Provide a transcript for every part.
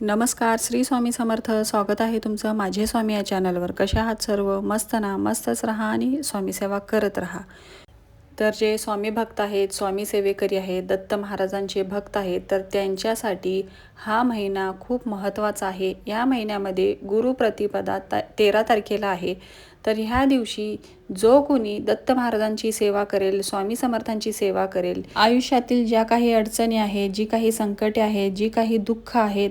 नमस्कार श्री स्वामी समर्थ. स्वागत आहे तुमचं माझे स्वामी या चॅनलवर. कशा आहात सर्व? मस्त ना? मस्तच राहा आणि स्वामी सेवा करत राहा. तर जे स्वामी भक्त आहेत स्वामी सेवेकरी आहेत दत्त महाराजांचे भक्त आहेत तर त्यांच्यासाठी हा महिना खूप महत्त्वाचा आहे. या महिन्यामध्ये गुरुप्रतिपदा ता तेरा तारखेला आहे. तर ह्या दिवशी जो कोणी दत्त महाराजांची सेवा करेल स्वामी समर्थांची सेवा करेल आयुष्यातील ज्या काही अडचणी आहेत जी काही संकटे आहेत जी काही दुःख आहेत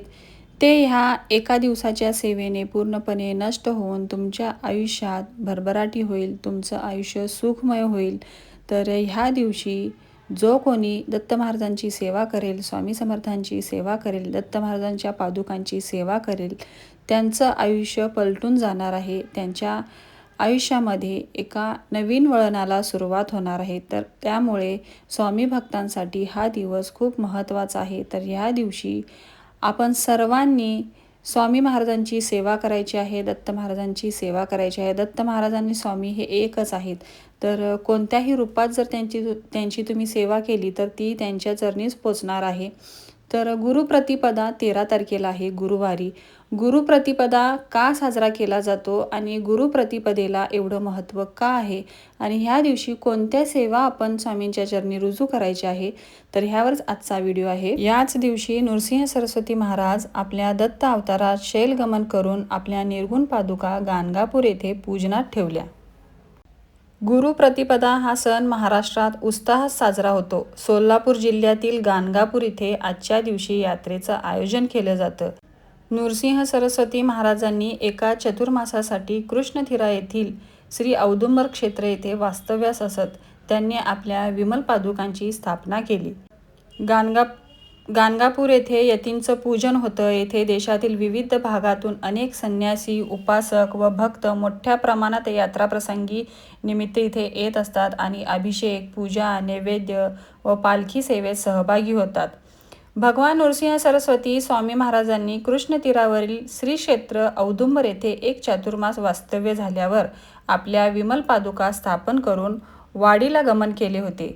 ते ह्या एका दिवसाच्या सेवेने पूर्णपणे नष्ट होऊन तुमच्या आयुष्यात भरभराटी होईल तुमचं आयुष्य सुखमय होईल. तर ह्या दिवशी जो कोणी दत्त महाराजांची सेवा करेल स्वामी समर्थांची सेवा करेल दत्त महाराजांच्या पादुकांची सेवा करेल त्यांचं आयुष्य पलटून जाणार आहे. त्यांच्या आयुष्यामध्ये एका नवीन वळणाला सुरुवात होणार आहे. तर त्यामुळे स्वामी भक्तांसाठी हा दिवस खूप महत्त्वाचा आहे. तर ह्या दिवशी आपण सर्वांनी स्वामी महाराजांची सेवा करायची आहे दत्त महाराजांची सेवा करायची आहे. दत्त महाराजांनी स्वामी हे एकच आहेत. तर कोणत्याही रूपात जर त्यांची त्यांची तुम्ही सेवा केली तर ती त्यांच्या चरणीच पोचणार आहे. तर गुरुप्रतिपदा तेरा तारखेला आहे गुरुवारी. गुरुप्रतिपदा का साजरा केला जातो आणि गुरुप्रतिपदेला एवढं महत्त्व का आहे? आणि ह्या दिवशी कोणत्या सेवा आपण स्वामींच्या चरणी रुजू करायची आहे? तर ह्यावरच आजचा व्हिडिओ आहे. याच दिवशी नृसिंह सरस्वती महाराज आपल्या दत्त अवतारात शैलगमन करून आपल्या निर्गुण पादुका गाणगापूर येथे पूजनात ठेवल्या. गुरुप्रतिपदा हा सण महाराष्ट्रात उत्साहात साजरा होतो. सोलापूर जिल्ह्यातील गाणगापूर इथे आजच्या दिवशी यात्रेचं आयोजन केलं जातं. नृसिंह सरस्वती महाराजांनी एका चतुर्मासासाठी कृष्णथिरा येथील श्री औदुंबर क्षेत्र येथे वास्तव्यास असत त्यांनी आपल्या विमल पादुकांची स्थापना केली. गाणगा गाणगापूर येथे यतींचं पूजन होतं. येथे देशातील विविध भागातून अनेक संन्यासी उपासक व भक्त मोठ्या प्रमाणात यात्राप्रसंगी निमित्त इथे येत असतात आणि अभिषेक पूजा नैवेद्य व पालखी सेवेत सहभागी होतात. भगवान नृसिंह सरस्वती स्वामी महाराजांनी कृष्ण तीरावरील श्री क्षेत्र औदुंबर येथे एक चातुर्मास वास्तव्य झाल्यावर आपल्या विमल पादुका स्थापन करून वाडीला गमन केले होते.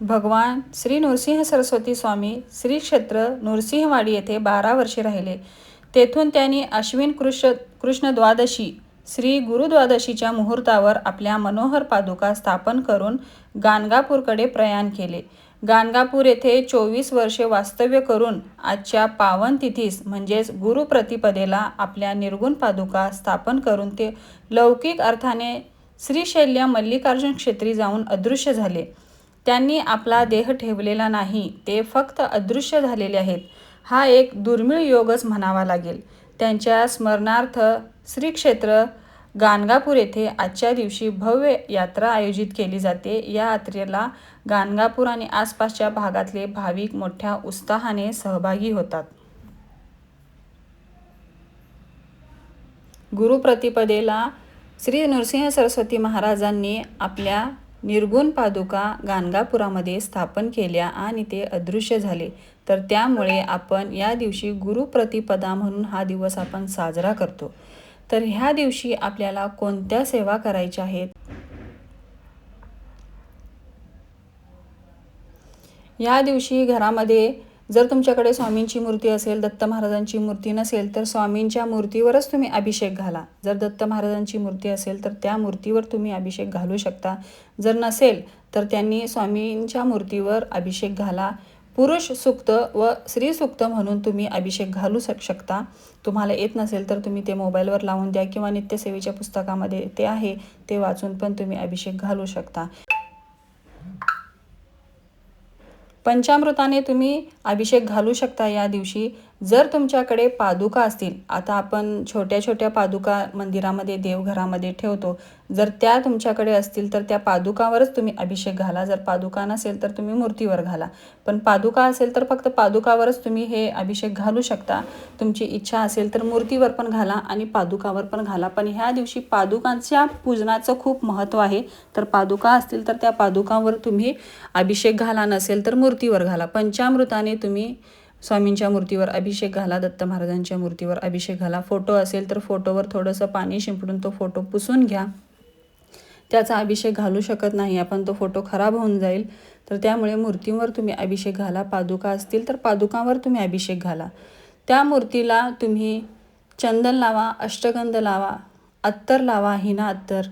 भगवान श्री नृसिंह सरस्वती स्वामी श्री क्षेत्र नृसिंहवाडी येथे बारा वर्षे राहिले. तेथून त्यांनी अश्विन कृष्ण कृष्ण द्वादशी श्री गुरुद्वादशीच्या मुहूर्तावर आपल्या मनोहर पादुका स्थापन करून गाणगापूरकडे प्रयाण केले. गाणगापूर येथे चोवीस वर्षे वास्तव्य करून आजच्या पावन तिथीस म्हणजेच गुरुप्रतिपदेला आपल्या निर्गुण पादुका स्थापन करून ते लौकिक अर्थाने श्रीशैल्य मल्लिकार्जुन क्षेत्री जाऊन अदृश्य झाले. त्यांनी आपला देह ठेवलेला नाही ते फक्त अदृश्य झालेले आहेत. हा एक दुर्मिळ योगच म्हणावा लागेल. त्यांच्या स्मरणार्थ श्रीक्षेत्र गाणगापूर येथे आजच्या दिवशी भव्य यात्रा आयोजित केली जाते. या यात्रेला गाणगापूर आणि आसपासच्या भागातले भाविक मोठ्या उत्साहाने सहभागी होतात. गुरुप्रतिपदेला श्री नृसिंह सरस्वती महाराजांनी आपल्या निर्गुण पादुका गाणगापुरामध्ये स्थापन केल्या आणि ते अदृश्य झाले. तर त्यामुळे आपण या दिवशी गुरुप्रतिपदा म्हणून हा दिवस आपण साजरा करतो. तर ह्या दिवशी आपल्याला कोणत्या सेवा करायच्या आहेत? या दिवशी घरामध्ये जर तुमच्याकडे स्वामींची मूर्ती असेल दत्त महाराजांची मूर्ती नसेल तर स्वामींच्या मूर्तीवरच तुम्ही अभिषेक घाला. जर दत्त महाराजांची मूर्ती असेल तर त्या मूर्तीवर तुम्ही अभिषेक घालू शकता. जर नसेल तर त्यांनी स्वामींच्या मूर्तीवर अभिषेक घाला. पुरुष सुक्त व स्त्री सुक्त म्हणून तुम्ही अभिषेक घालू शक शकता. तुम्हाला येत नसेल तर तुम्ही ते मोबाईलवर लावून द्या किंवा नित्यसेवेच्या पुस्तकामध्ये ते आहे ते वाचून पण तुम्ही अभिषेक घालू शकता. पंचामृताने तुम्ही अभिषेक घालू शकता या दिवशी. जर तुमच्याकडे पादुका असतील आता आपण छोट्या छोट्या पादुका मंदिरामध्ये देवघरामध्ये ठेवतो. जर त्या तुमच्याकडे असतील तर त्या पादुकावरच तुम्ही अभिषेक घाला. जर पादुका नसेल तर तुम्ही मूर्तीवर घाला. पण पादुका असेल तर फक्त पादुकावरच तुम्ही हे अभिषेक घालू शकता. तुमची इच्छा असेल तर मूर्तीवर पण घाला आणि पादुकावर पण घाला. पण ह्या दिवशी पादुकांच्या पूजनाचं खूप महत्त्व आहे. तर पादुका असतील तर त्या पादुकावर तुम्ही अभिषेक घाला. नसेल तर मूर्तीवर घाला. पंचामृताने तुम्ही स्वामींच्या मूर्तीवर अभिषेक घाला दत्त महाराजांच्या मूर्तीवर अभिषेक घाला. फोटो असेल तर फोटोवर थोडंसं पाणी शिंपडून तो फोटो पुसून घ्या. त्याचा अभिषेक घालू शकत नाही. आपण तो फोटो खराब होऊन जाईल. तर त्यामुळे मूर्तींवर तुम्ही अभिषेक घाला. पादुका असतील तर पादुकांवर तुम्ही अभिषेक घाला. त्या मूर्तीला तुम्ही चंदन लावा अष्टगंध लावा अत्तर लावा हिना अत्तर.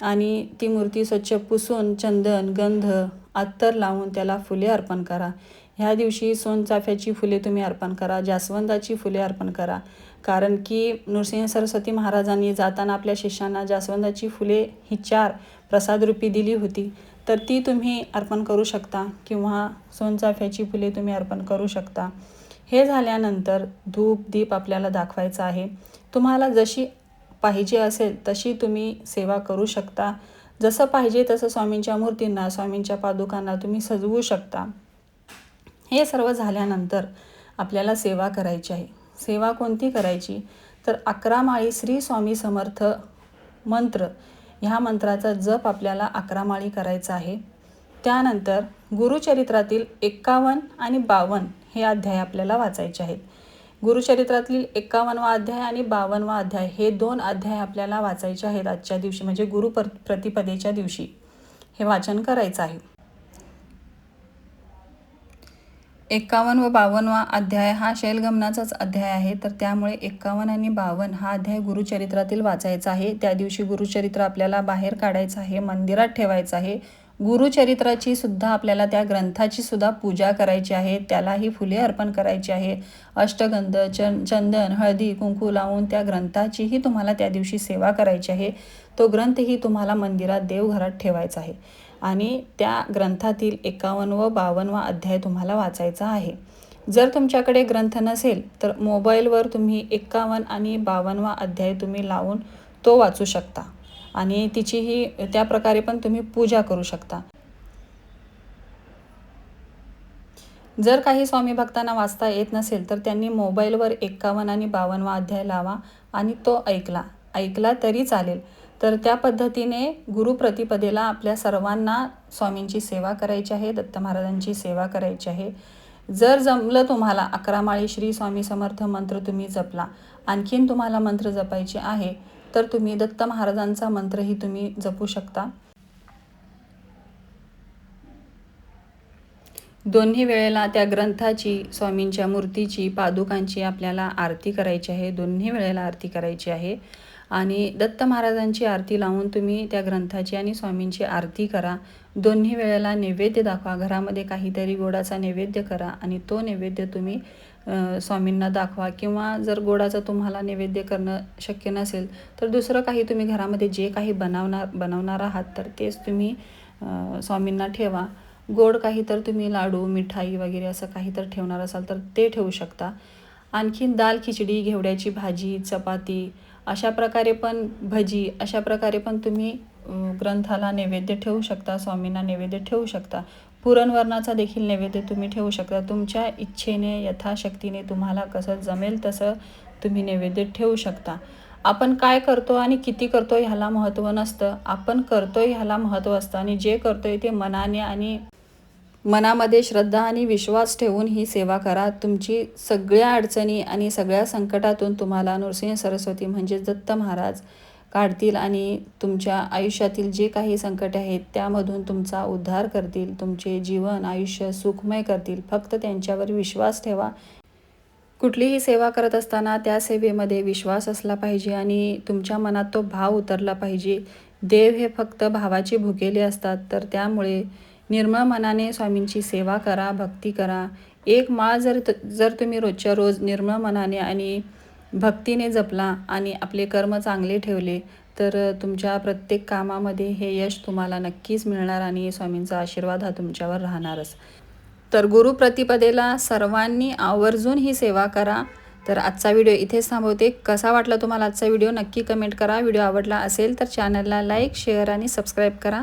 आणि ती मूर्ती स्वच्छ पुसून चंदन गंध अत्तर लावून त्याला फुले अर्पण करा. ह्या दिवशी सोनचाफ्याची फुले तुम्ही अर्पण करा जास्वंदाची फुले अर्पण करा. कारण की नृसिंह सरस्वती महाराजांनी जाताना आपल्या शिष्यांना जास्वंदाची फुले ही चार प्रसादरूपी दिली होती. तर ती तुम्ही अर्पण करू शकता किंवा सोनचाफ्याची फुले तुम्ही अर्पण करू शकता. हे झाल्यानंतर धूप दीप आपल्याला दाखवायचं आहे. तुम्हाला जशी पाहिजे असेल तशी तुम्ही सेवा करू शकता. जसं पाहिजे तसं स्वामींच्या मूर्तींना स्वामींच्या पादुकांना तुम्ही सजवू शकता. हे सर्व झाल्यानंतर आपल्याला सेवा करायची आहे. सेवा कोणती करायची? तर अकरा माळी श्री स्वामी समर्थ मंत्र. ह्या मंत्राचा जप आपल्याला अकरा माळी करायचा आहे. त्यानंतर गुरुचरित्रातील एक्कावन्न आणि बावन्न हे अध्याय आपल्याला वाचायचे आहेत. गुरुचरित्रातील एक्कावन्नवा अध्याय आणि बावन्नवा अध्याय हे दोन अध्याय आपल्याला वाचायचे आहेत आजच्या दिवशी म्हणजे गुरु प्रतिपदेच्या दिवशी. हे वाचन करायचं आहे. एक्कावन्न व बावनवा अध्याय हा शैलगमनाचाच अध्याय आहे. तर त्यामुळे एक्कावन्न आणि बावन्न हा अध्याय गुरुचरित्रातील वाचायचा आहे. त्या दिवशी गुरुचरित्र आपल्याला बाहेर काढायचं आहे मंदिरात ठेवायचं आहे. गुरुचरित्राची सुद्धा आपल्याला त्या ग्रंथाची सुद्धा पूजा करायची आहे. त्यालाही फुले अर्पण करायची आहे. अष्टगंध चं चंदन हळदी कुंकू लावून त्या ग्रंथाचीही तुम्हाला त्या दिवशी सेवा करायची आहे. तो ग्रंथही तुम्हाला मंदिरात देवघरात ठेवायचा आहे. आणि त्या ग्रंथातील एकावन्न व बावन्नवा अध्याय तुम्हाला वाचायचा आहे. जर तुमच्याकडे ग्रंथ नसेल तर मोबाईलवर तुम्ही एक्कावन्न आणि बावन्नवा अध्याय तुम्ही लावून तो वाचू शकता. आणि तिचीही त्या प्रकारे पण तुम्ही पूजा करू शकता. जर काही स्वामी भक्तांना वाचता येत नसेल तर त्यांनी मोबाईलवर एक्कावन्न आणि बावन्नवा अध्याय लावा आणि तो ऐकला. ऐकला तरी चालेल. तर त्या पद्धतीने गुरुप्रतिपदेला आपल्या सर्वांना स्वामींची सेवा करायची आहे दत्त महाराजांची सेवा करायची आहे. जर जमलं तुम्हाला अकरा माळी श्री स्वामी समर्थ मंत्र तुम्ही जपला आणखीन तुम्हाला मंत्र जपायचे आहे तर तुम्ही दत्त महाराजांचा मंत्रही तुम्ही जपू शकता. दोन्ही वेळेला त्या ग्रंथाची स्वामींच्या मूर्तीची पादुकांची आपल्याला आरती करायची आहे. दोन्ही वेळेला आरती करायची आहे. आणि दत्त महाराजांची आरती लावून तुम्ही त्या ग्रंथाची आणि स्वामींची आरती करा. दोन्ही वेळेला नैवेद्य दाखवा. घरामध्ये काहीतरी गोडाचा नैवेद्य करा आणि तो नैवेद्य तुम्ही स्वामींना दाखवा. किंवा जर गोडाचं तुम्हाला नैवेद्य करणं शक्य नसेल तर दुसरं काही तुम्ही घरामध्ये जे काही बनवणार बनवणार आहात तर तेच तुम्ही स्वामींना ठेवा. गोड काही तर तुम्ही लाडू मिठाई वगैरे असं काही तर ठेवणार असाल तर ते ठेवू शकता. आणखीन दाल खिचडी घेवड्याची भाजी चपाती अशा प्रकारे पण भजी अशा प्रकारे पण तुम्ही ग्रंथाला नैवेद्य ठेवू शकता स्वामींना नैवेद्य ठेवू शकता. पुरणवर्णाचा देखील नैवेद्य तुम्ही ठेवू शकता. तुमच्या इच्छेने यथाशक्तीने तुम्हाला कसं जमेल तसं तुम्ही नैवेद्य ठेवू शकता. आपण काय करतो आणि किती करतो ह्याला महत्त्व नसतं. आपण करतोय ह्याला महत्त्व असतं आणि जे करतोय ते मनाने आणि मनामध्ये श्रद्धा आणि विश्वास ठेवून ही सेवा करा. तुमची सगळ्या अडचणी आणि सगळ्या संकटातून तुम्हाला नृसिंह सरस्वती म्हणजेच दत्त महाराज काढतील आणि तुमच्या आयुष्यातील जे काही संकट आहेत त्यामधून तुमचा उद्धार करतील. तुमचे जीवन आयुष्य सुखमय करतील. फक्त त्यांच्यावर विश्वास ठेवा. कुठलीही सेवा करत असताना त्या सेवेमध्ये विश्वास असला पाहिजे आणि तुमच्या मनात तो भाव उतरला पाहिजे. देव हे फक्त भावाचे भुकेले असतात तर त्यामुळे निर्मळ मनाने स्वामींची सेवा करा भक्ती करा. एक माळ जर जर तुम्ही रोजच्या रोज निर्मळ मनाने आणि भक्तीने जपला आणि आपले कर्म चांगले ठेवले तर तुमच्या प्रत्येक कामामध्ये हे यश तुम्हाला नक्कीच मिळणार आणि स्वामींचा आशीर्वाद हा तुमच्यावर राहणारच. तर गुरुप्रतिपदेला सर्वांनी आवर्जून ही सेवा करा. तर आजचा व्हिडिओ इथेच थांबवते. कसा वाटला तुम्हाला आजचा व्हिडिओ? नक्की कमेंट करा. व्हिडिओ आवडला असेल तर चॅनलला लाईक शेअर आणि सबस्क्राईब करा.